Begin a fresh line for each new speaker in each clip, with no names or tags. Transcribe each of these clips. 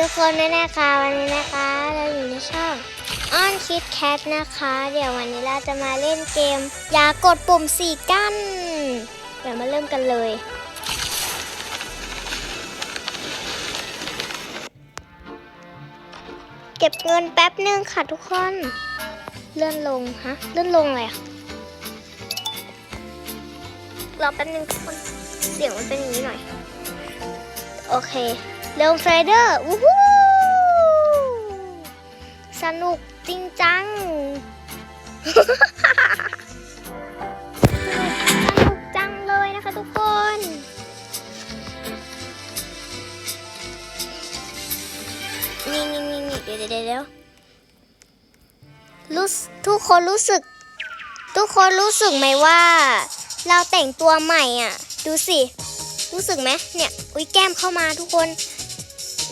ทุกคนด้วยนะคะวันนี้นะคะ เราอยู่ในช่องอ้อนคิดแคทนะคะ เดี๋ยววันนี้เราจะมาเล่นเกม อย่ากดปุ่มสี่กั้น เดี๋ยวมาเริ่มกันเลย เก็บเงินแป๊บนึงค่ะทุกคน เลื่อนลงฮะเลื่อนลงเลยอะรอแป๊บนึงทุกคนเสียงมันเป็นอย่างนี้หน่อย โอเค เร็วไฟเดอร์วู้ฮู้สนุกจริงจัง สนุกจังเลยนะคะทุกคน นี่นี่นี่นี่เดี๋ยวเดี๋ยวเดี๋ยวรู้สึกทุกคนรู้สึก ทุกคนรู้สึกไหมว่า เราแต่งตัวใหม่อะ ดูสิ รู้สึกไหมเนี่ย อุ้ยแก้มเข้ามาทุกคน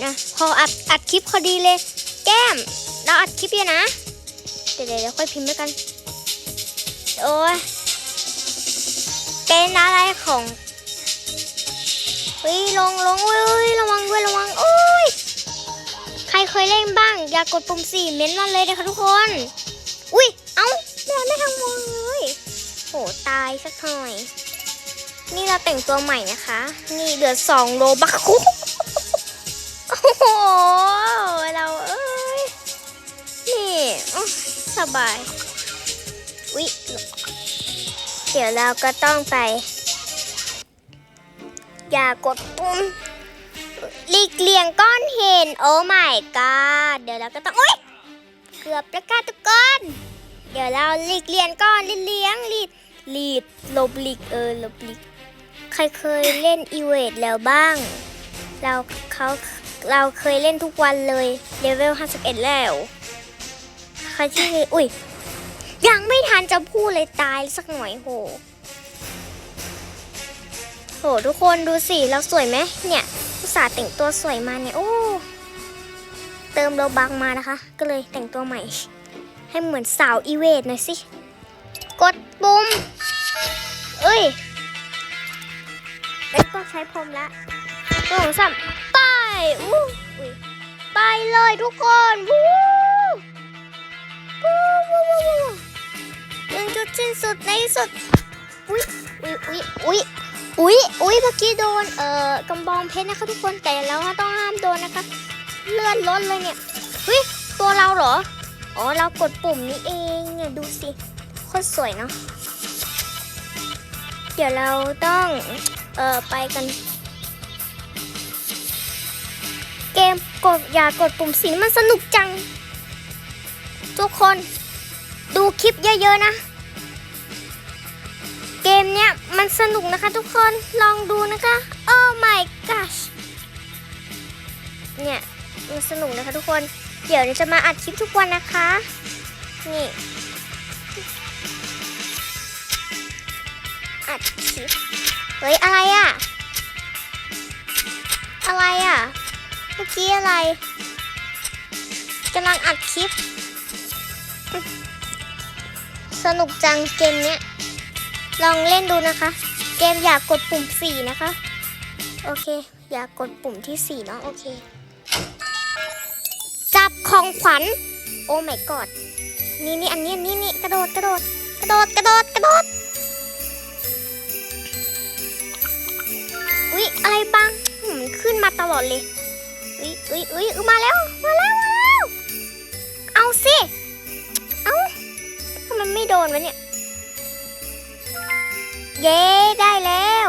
นะพออัดอัดคลิปพอดีเลย แก้ม เราอัดคลิปอยู่นะ เดี๋ยวเดี๋ยวค่อยพิมพ์ด้วยกัน โอ้ยเป็นอะไรของเฮ้ยลงลงอุ้ยระวังด้วยระวังโอ้ยใครเคยเล่นบ้าง อย่ากกดปุ่มสี่เม้นต์มาเลยนะคะทุกคน อุ้ยเอ้าแม่ไม่ทำมือเลยโหตายสักหน่อย นี่เราแต่งตัวใหม่นะคะ นี่เหลือดสองโลบักคุก โอ้โห เราเอ้ย นี่สบาย อุ๊ย เดี๋ยวเราก็ต้องไป อย่ากดปุ่มหลีกเลี่ยงก้อนเห็น โอ้ my god เดี๋ยวเราก็ต้อง อุ๊ย เกือบแล้วค่ะทุกคนเดี๋ยวเราหลีกเลี่ยงก้อนเลี้ยงลีดลีดลบหลีกเออลบหลีกใครเคยเล่นอีเวทแล้วบ้าง เราเขาเเราเคยเล่นทุกวันเลยเลเวล 51 แล้ว ใครที่ยอุ้ย ยังไม่ทันจะพูดเลยตายสักหน่อยโห โห ทุกคนดูสิ เราสวยไหมเนี่ยอุตส่าห์แต่งตัวสวยมาเนี่ย โอ้ เติมโลบังมานะคะ ก็เลยแต่งตัวใหม่ ให้เหมือนสาวอีเวทหน่อยสิ กดปุ่มเอ้ยไม่ต้องใช้พรมละสองสาม อู้อุ้ไปเลยทุกคนวู้วู้วู้วู้วู้หนึ่งจุดสิ้นสุดในสุดอุ้ยอุ้ยอุ้ยอุ้ยอุ้ยอุ้ยเมื่อกี้โดนเอ่อกำบองเพชรนะคะทุกคนแต่เราต้องห้ามโดนนะคะ เลื่อนล้นเลยเนี่ยเฮ้ยตัวเราเหรออ๋อเรากดปุ่มนี้เองเนี่ยดูสิโคตรสวยเนาะเดี๋ยวเราต้องเอ่อไปกัน กดอย่ากดปุ่มสีมันสนุกจัง ทุกคนดูคลิปเยอะๆนะ เกมเนี้ยมันสนุกนะคะทุกคนลองดูนะคะโอ้ my gosh เนี่ยมันสนุกนะคะทุกคน เดี๋ยวจะมาอัดคลิปทุกวันนะคะ นี่อัดคลิปเฮ้ยอะไรอะอะไรอะ เมื่อกี้อะไรกำลังอัดคลิป สนุกจังเกมเนี้ย ลองเล่นดูนะคะ เกมอยากกดปุ่มสี่นะคะ โอเค อยากกดปุ่มที่สี่เนาะโอเค จับของขวัญ โอ้ my god นี่นี่อันนี้นนี้นี่กระโดดกระโดดกระโดดกระโดดกระโดดอุ๊ยอะไรบ้างขึ้นมาตลอดเลย อุ๊ยอุ๊ยอุ๊ยมาแล้ว มาแล้ว มาแล้ว เอาสิ เอาทำไมไม่โดนวะเนี่ย เย้ได้แล้ว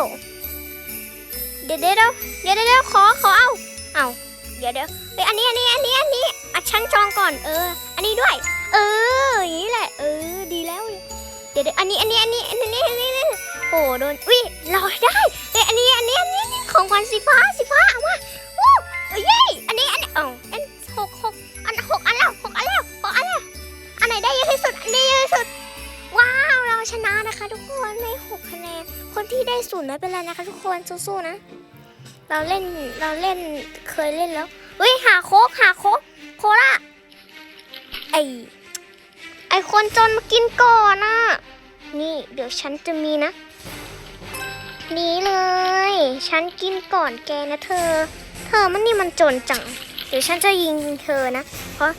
เดี๋ยวเดี๋ยวเดี๋ยวเดี๋ยวขอ ขอเอา เอาเดี๋ยวเดี๋ยวเฮ้ยอันนี้ อันนี้ อันนี้ อันนี้อะฉันจองก่อน เออ อันนี้ด้วย เออ อย่างนี้แหละ เออ ดีแล้ว เดี๋ยวเดี๋ยวอันนี้ อันนี้ อันนี้ อันนี้ อันนี้อันนี้โอ้โดน อุ๊ยลอยได้เอ้ยอันนี้ อันนี้ อันนี้ ของขวัญสีฟ้าสีฟ้าเอามา เย้อันนี้อันนี้เอ้าอันหกหกอันหกอันแล้วหกอันแล้วหกอันแล้วอันไหนได้เยอะที่สุดอันนี้เยอะที่สุด ว้าวเราชนะนะคะ ทุกคนได้หกคะแนนคนที่ได้ศูนย์ไม่เป็นไรนะคะ ทุกคนสู้ๆนะ เราเล่นเราเล่นเคยเล่นแล้วเฮ้ยหาโคกหาโคกโคล่าไอไอคนจนมากินก่อนน่ะนี่เดี๋ยวฉันจะมีนะนี่เลย ฉันกินก่อนแกนะเธอ ธอมันนี่มันจนจังดี๋ยวฉันจะยิงเธอนะ เพราะ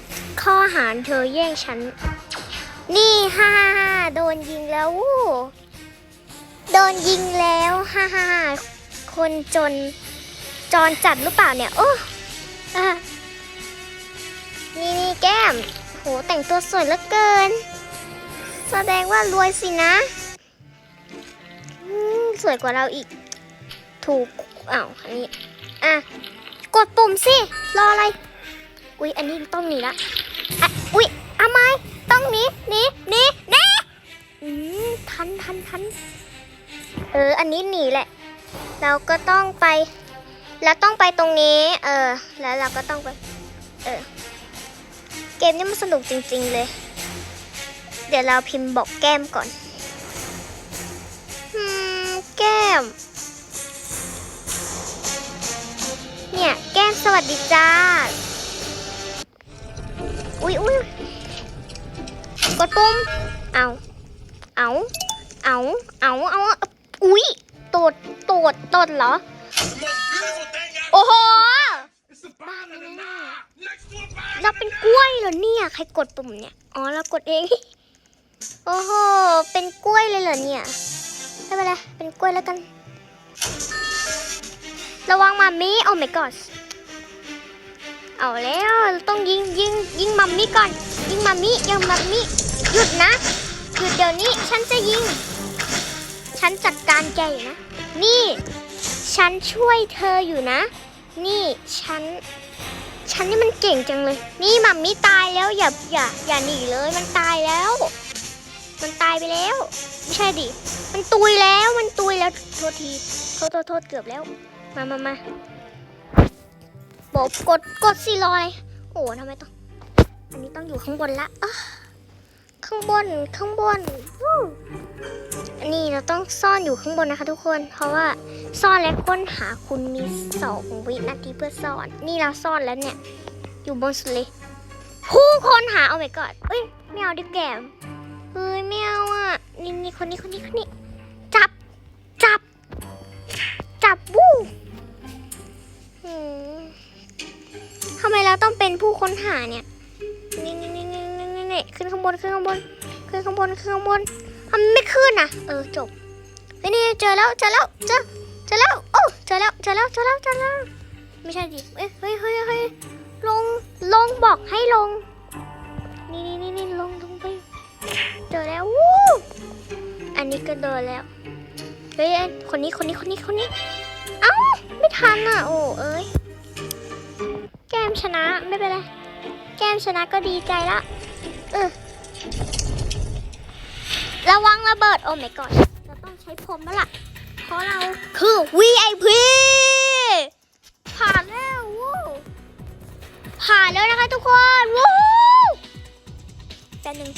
ข้อหารเธอแย่งฉัน นี่ฮ่าฮ่าฮ่าโดนยิงแล้ววู้โดนยิงแล้วฮ่าฮ่าฮ่าคนจนจรจัดหรือเปล่าเนี่ย โอ้อะนี่นี่แก้ม โหแต่งตัวสวยเหลือเกิน แสดงว่ารวยสินะ สวยกว่าเราอีก ถูกอ้าวอันนี้ อะ กดปุ่มสิ รออะไร อุ๊ยอันนี้ต้องหนีละอะอุ๊ยเอาไหมต้องหนีหนีหนีหนีอืมทันทันทันเออ อันนี้หนีแหละ เราก็ต้องไปแล้วต้องไปตรงนี้ เออ แล้วเราก็ต้องไป เออ เกมนี้มันสนุกจริง ๆ เลย เดี๋ยวเราพิมพ์บอกแก้มก่อน มสวัสดีจ้า อุ๊ยอุ๊ยกดปุ่ม เอา เอา เอา เอา เอา อุ๊ยตดตดตดเหรอ โอ้โห บ้าแน่เราเป็นกล้วยเหรอเนี่ย ใครกดปุ่มเนี่ย อ๋อ เรากดเอง โอ้โห เป็นกล้วยเลยเหรอเนี่ย ไม่เป็นไร เป็นกล้วยแล้วกัน ระวังมามีโอ้ my god เอาแล้วต้องยิงยิงยิงมัมมี่ก่อน ยิงมัมมี่ยิงมัมมี่หยุดนะหยุดเดี๋ยวนี้ฉันจะยิง ฉันจัดการแกอยู่นะ นี่ ฉันช่วยเธออยู่นะ นี่ฉัน ฉันนี่มันเก่งจังเลย นี่มัมมี่ตายแล้วอย่าอย่าอย่าหนีเลยมันตายแล้ว มันตายไปแล้ว ไม่ใช่ดิมันตุยแล้วมันตุยแล้วโทษทีโทษโทษโทษเกือบแล้ว มามามา บอกกดกดสิลอย โอ้ทำไมต้อง อันนี้ต้องอยู่ข้างบนละข้างบนข้างบนอันนี้เราต้องซ่อนอยู่ข้างบนนะคะ ทุกคน เพราะว่าซ่อนและค้นหาคุณมีสองวินาทีเพื่อซ่อน นี่เราซ่อนแล้วเนี่ย อยู่บนสุดเลยผู้ค้นหาเอาไปก่อนเอ้ยไม่เอาดิแกมเฮ้ยไม่เอาอะนี่นี่คนนี้คนนี้คนนี้จับจับจับวู้ เราต้องเป็นผู้ค้นหาเนี่ยนี่นี่นี่นี่นี่นี่ขึ้นข้างบนขึ้นข้างบนขึ้นข้างบนขึ้นข้างบนทำไมไม่ขึ้นอะ เออจบเฮ้ยนี่เจอแล้วเจอแล้วเจอเจอแล้วโอ้เจอแล้วเจอแล้วเจอแล้วเจอแล้วไม่ใช่ดิเอ้ยเฮ้ยเฮ้ยเฮ้ยลงลงบอกให้ลง นี่นี่นี่นี่ลงลงไปเจอแล้ววู้อันนี้ก็โดนแล้วเฮ้ยคนนี้คนนี้คนนี้คนนี้เอ้าไม่ทันอะโอ้เอ้ย ชนะไม่เป็นไร แก้มชนะก็ดีใจละเออระวังระเบิดโอ้ my god เราต้องใช้พรมแล้วล่ะ เพราะเราคือ VIP ผ่านแล้ววู้ผ่านแล้วนะคะทุกคนวู้แป๊บนึง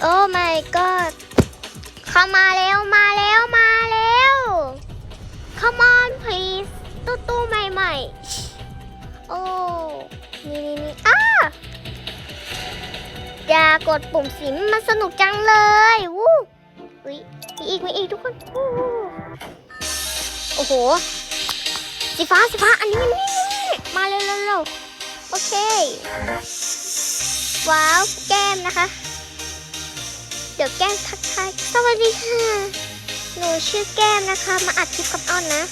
โอ้ my god เข้ามาแล้วมาแล้วมาแล้ว Come on please ตู้ตู้ใหม่ๆ อ้นี่นี่นี่อ้าอย่ากดปุ่มสีมันสนุกจังเลยวู้อุ้ยมีอีกมีอีกทุกคนวู้โอ้โหสีฟ้าสีฟ้าอันนี้นี่นี่นี่มาเร็วเร็วเร็วโอเค ว้าวแก้มนะคะ เดี๋ยวแก้มทักทายสวัสดีค่ะ หนูชื่อแก้มนะคะ มาอัดคลิปกับอ้อนนะ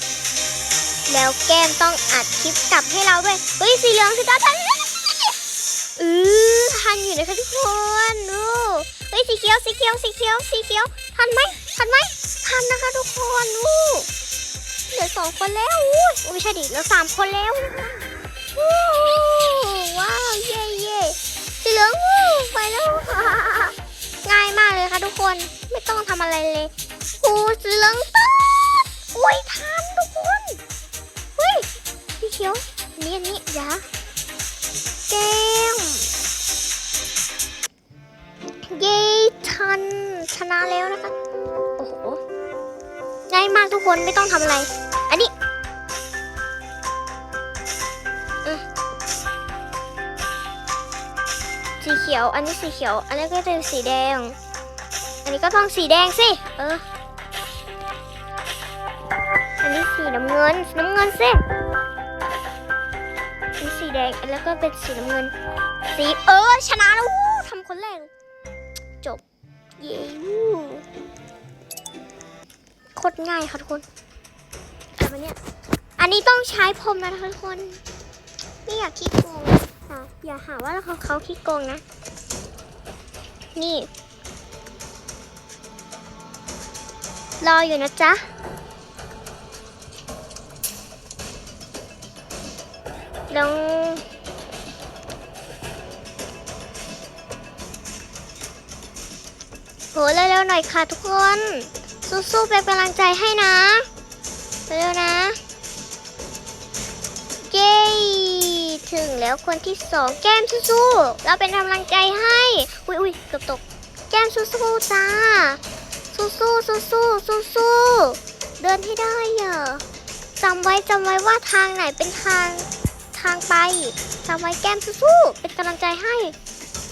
แล้วแก้มต้องอัดคลิปกลับให้เราด้วย เฮ้ย สีเหลืองสีฟ้าทันเออทันอยู่นะคะทุกคนดูเฮ้ยสีเขียวสีเขียวสีเขียวสีเขียว ทันไหมทันไหมทันนะคะทุกคนดูเหลือสองคนแล้วอู้ยไม่ใช่ดิเหลือสามคนแล้วว้าวเย่เย่สีเหลืองวูไปแล้วง่ายมากเลยค่ะทุกคนไม่ต้องทำอะไรเลยโอ้สีเหลืองตัดอุ้ยทัน สีเขียวอันนี้อันนี้ย่าแก้มเย้ทันชนะแล้วนะคะ โอ้โหง่ายมากทุกคนไม่ต้องทำอะไร อันนี้สีเขียว อันนี้สีเขียว อันนี้ก็จะสีแดง อันนี้ก็ต้องสีแดงสิ เออ อันนี้สีน้ำเงิน น้ำเงินสิ แดง แล้วก็เป็นสีน้ำเงิน สีเออ ชนะแล้วทำคนแรก จบ เย้วูโคตรง่ายค่ะทุกคนอะไรวะเนี่ยอันนี้ต้องใช้พรมนะทุกคน ไม่อยากขี้โกงค่ะอย่าหาว่าเขาเขาขี้โกงนะ นี่ รออยู่นะจ๊ะ ลองโหเร็วๆหน่อยค่ะทุกคน สู้ๆเป็นกำลังใจให้นะ เร็วๆนะ เย้ถึงแล้วคนที่สองแก้มสู้ๆเราเป็นกำลังใจให้ อุ้ยอุ้ยเกือบตก แก้มสู้ๆจ้า สู้ๆสู้ๆสู้ๆเดินให้ได้เหรอจำไว้จำไว้ว่าทางไหนเป็นทาง ทางไปจำไว้แก้มสู้ๆเป็นกำลังใจให้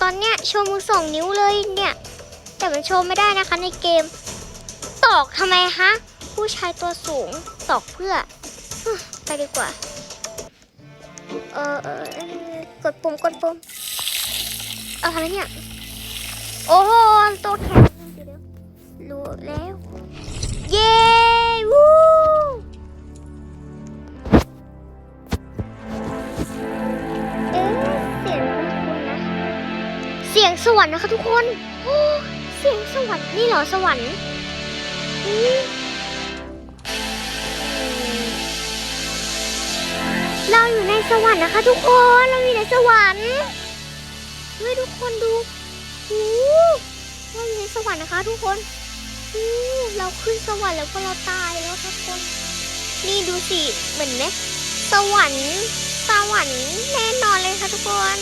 ตอนเนี้ยโชว์มือสองนิ้วเลยเนี่ย แต่มันโชว์ไม่ได้นะคะในเกม ตอกทำไมฮะ ผู้ชายตัวสูงตอกเพื่อ ไปดีกว่า เออเออกดปุ่มกดปุ่มเอาทำไมเนี่ย โอ้โหตัวแข็งรู้แล้ว เย้ สียงคุ้นๆนะเสียงสวรรค์นะคะทุกคนโอ้เสียงสวรรค์นี่เหรอสวรรค์เราอยู่ในสวรรค์นะคะ ทุกคนเราอยู่ในสวรรค์เฮ้ยทุกคนดูโอ้เราอยู่ในสวรรค์นะคะ ทุกคนโอ้เราขึ้นสวรรค์แล้วก็เราตายแล้วทุกคน นี่ดูสิเหมือนไหมสวรรค์สวรรค์แน่นอนเลยค่ะทุกคน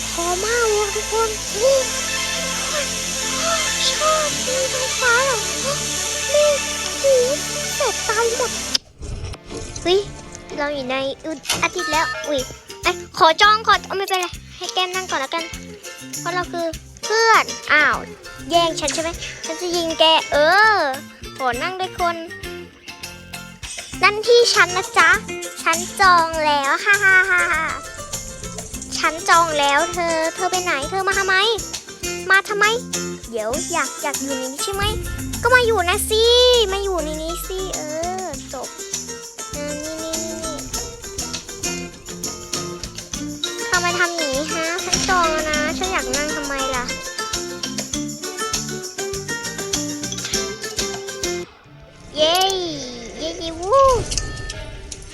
โอ้โหพอมากเลยทุกคนโอ้โหชอบมีไฟฟ้าเหรอนี่โอ้โหเสร็จตายหมดเฮ้ยเราอยู่ในอุอาทิตย์แล้วอุ้ยไอขอจองขอเอาไม่เป็นไรให้แก้มนั่งก่อนแล้วกัน เพราะเราคือเพื่อน อ้าว แย่งฉันใช่ไหมฉันจะยิงแก เออขอนั่งด้วยคน นั่นที่ฉันนะจ๊ะ ฉันจองแล้ว ฮ่าฮ่าฮ่าฮ่า ฉันจองแล้วเธอ เธอไปไหนเธอมาทำไม มาทำไม เดี๋ยวอยากอยากอยู่ในนี้ใช่ไหม ก็มาอยู่นะสิ มาอยู่ในนี้สิ เออ จบเออนี่นี่นี่นี่ทำไมทำอย่างนี้ฮะ ฉันจองแล้วนะ ฉันอยากนั่งทำไมล่ะ เย้ เย้เย้วู้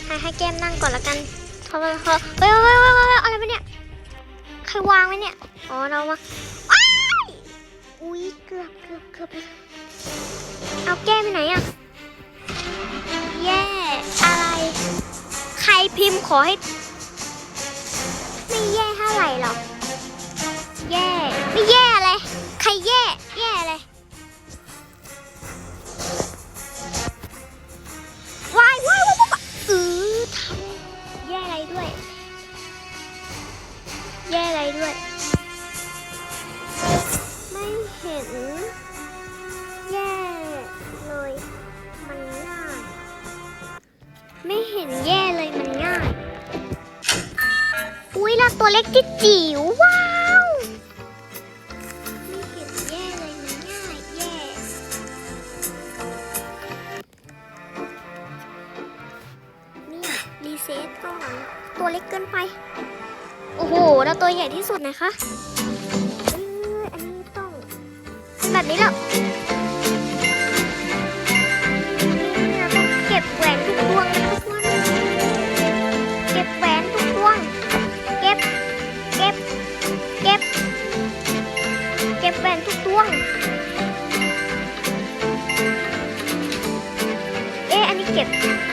ให้ให้แก้มนั่งก่อนละกันเพราะว่าเพราะเฮ้ยเฮ้ยเฮ้ย รวะเนี่ยใครวางไว้เนี่ย อ๋อเรามาอุ้ยเกือบเกือบเกือบเลยเอาแก้มไปไหนอะแย่อะไร ใครพิมพ์ขอให้ ไม่แย่เท่าไหร่หรอก แย่ไม่แย่ กจิ๋วจิ๋วว้าวไม่เห็นแย่เลยมันง่ายแย่เนี่ยรีเซ็ตก่อนตัวเล็กเกินไป โอ้โหเราตัวใหญ่ที่สุดนะคะ เอ้ยอันนี้ต้อง แบบนี้แล้ว skipped.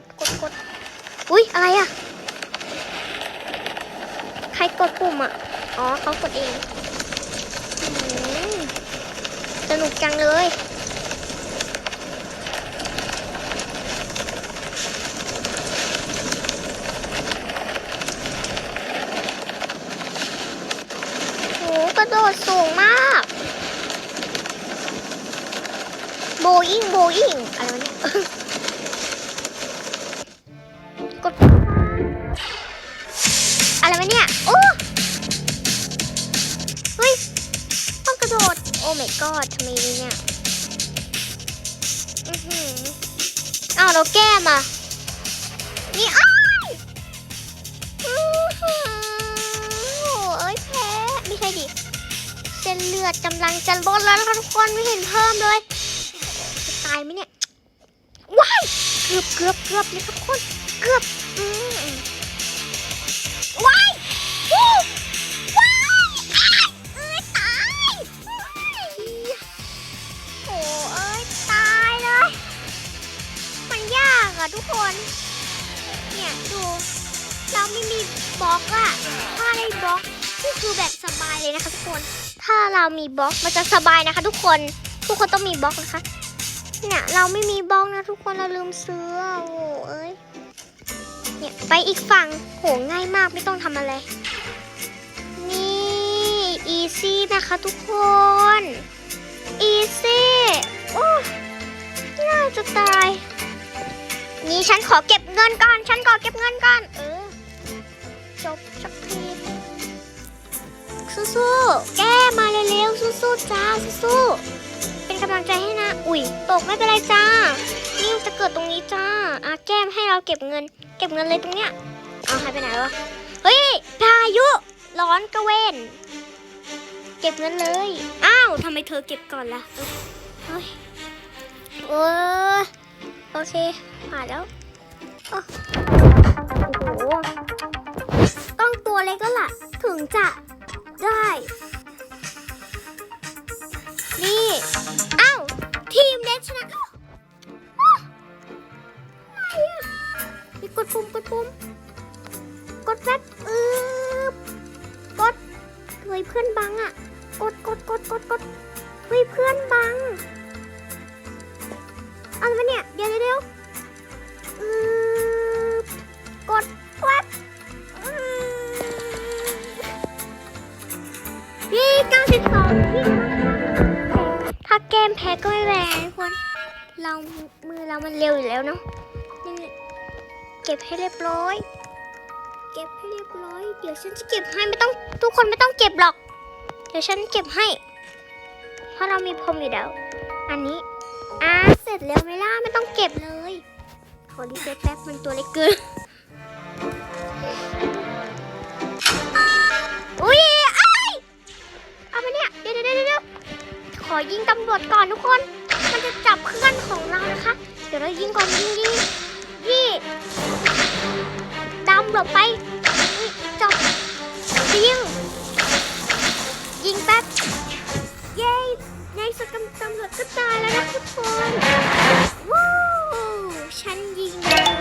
ดกดกดอุ้ยอะไรอะใครกดปุ่มอะอ๋อเขากดเองสนุกจังเลยโหกระโดดสูงมาก โบอิงโบอิงอะไรวะเนี่ย โอ้ my god ทำไมเนี่ยอือหืออ้าวเราแก้มอะนี่อ้ายอือหือโอ้เอ้ยแพ้ไม่ใช่ดิเส้นเลือดกำลังจะลดแล้วนทุกคนไม่เห็นเพิ่มเลยจะตายไหมเนี่ยว้ายเกือบเกือบเกือบเลยครับทุกคนเกือบอืม ทุกคน เนี่ยดู เราไม่มีบล็อกอะถ้าได้บล็อกนี่คือแบบสบายเลยนะคะทุกคน ถ้าเรามีบล็อกมันจะสบายนะคะ ทุกคน ทุกคนต้องมีบล็อกนะคะ เนี่ยเราไม่มีบล็อกนะทุกคนเราลืมซื้อโอ้เอ้ย เนี่ยไปอีกฝั่งโหง่ายมากไม่ต้องทำอะไร นี่อีซี่นะคะทุกคนอีซี่โอ้ง่ายจะตาย นี่ฉันขอเก็บเงินก่อน ฉันขอเก็บเงินก่อน เออ จบสักทีสู้ๆ แก้มาเร็วๆ สู้ๆ จ้า สู้ๆ เป็นกำลังใจให้นะ อุ๊ยตกไม่เป็นไรจ้า นิ้วจะเกิดตรงนี้จ้า อะแก้มให้เราเก็บเงิน เก็บเงินเลยตรงเนี้ย เอาหายไปไหนวะ เฮ้ย พายุ ร้อนกระเวนเก็บเงินเลย อ้าว ทำไมเธอเก็บก่อนล่ะ เฮ้ยเออ โอเคผ่านแล้วโอ้โหต้องตัวเล็กแล้วล่ะ ถึงจะได้ นี่อ้าวทีมเล็กชนะอ้าวอ้าวอะไรอะนี่กดปุ่มกดปุ่มกดแป๊บอืบกดเฮ้ยเพื่อนบังอะ กดกดกดกดกดเฮ้ยเพื่อนบังอะไรวะเนี่ย ดี๋ยวเดี๋ยวเดี๋ยวกดแป๊บอืมพี่เก้าสิบสองพี่ถ้าเกมแพ้ก็ไม่แพ้ทุกคนเรามือเรามันเร็วอยู่แล้วเนาะนี่เก็บให้เรียบร้อย เก็บให้เรียบร้อย เดี๋ยวฉันจะเก็บให้ไม่ต้องทุกคนไม่ต้องเก็บหรอก เดี๋ยวฉันเก็บให้ เพราะเรามีพรมอยู่แล้ว อันนี้ ร็จแล้วไหมล่ะไม่ต้องเก็บเลย ขอรีเซ็ตแป๊บมันตัวเล็กเกิน อุ้ยไอ้เอามาเนี่ย เดี๋ยวเดี๋ยวเดี๋ยวขอยิงตำรวจก่อนทุกคน มันจะจับเพื่อนของเรานะคะ เดี๋ยวเรายิงก่อนยิงยิงยี่ดำหลบไปจับยิง กำตำรวจก็ตายแล้วนะทุกคนว้าวฉันยิงเลย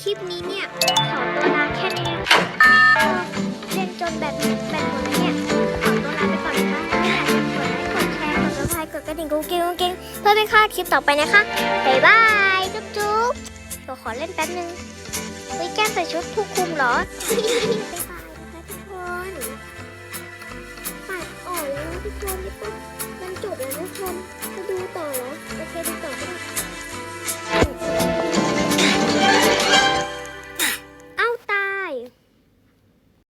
คลิปนี้เนี่ย ขอตัวลาแค่นี้เล่นจนแบบแบบหมดแล้วเนี่ย ขอตัวลาไปก่อนนะคะถ้าอยากกดไลค์กดแชร์กดซับสไครต์กดกระดิ่งกุ้งกิ้งกุ้งกิ้งเพื่อไม่พลาดคลิปต่อไปนะคะบ๊ายบายจุ๊บจุ๊บเดี๋ยวขอเล่นแป๊บนึงเฮ้ยแก้ใส่ชุดผู้คุมเหรอ พอนี่ปุ๊บมันจบแล้วนะคอมจะดูต่อแล้วโอเคดูต่อ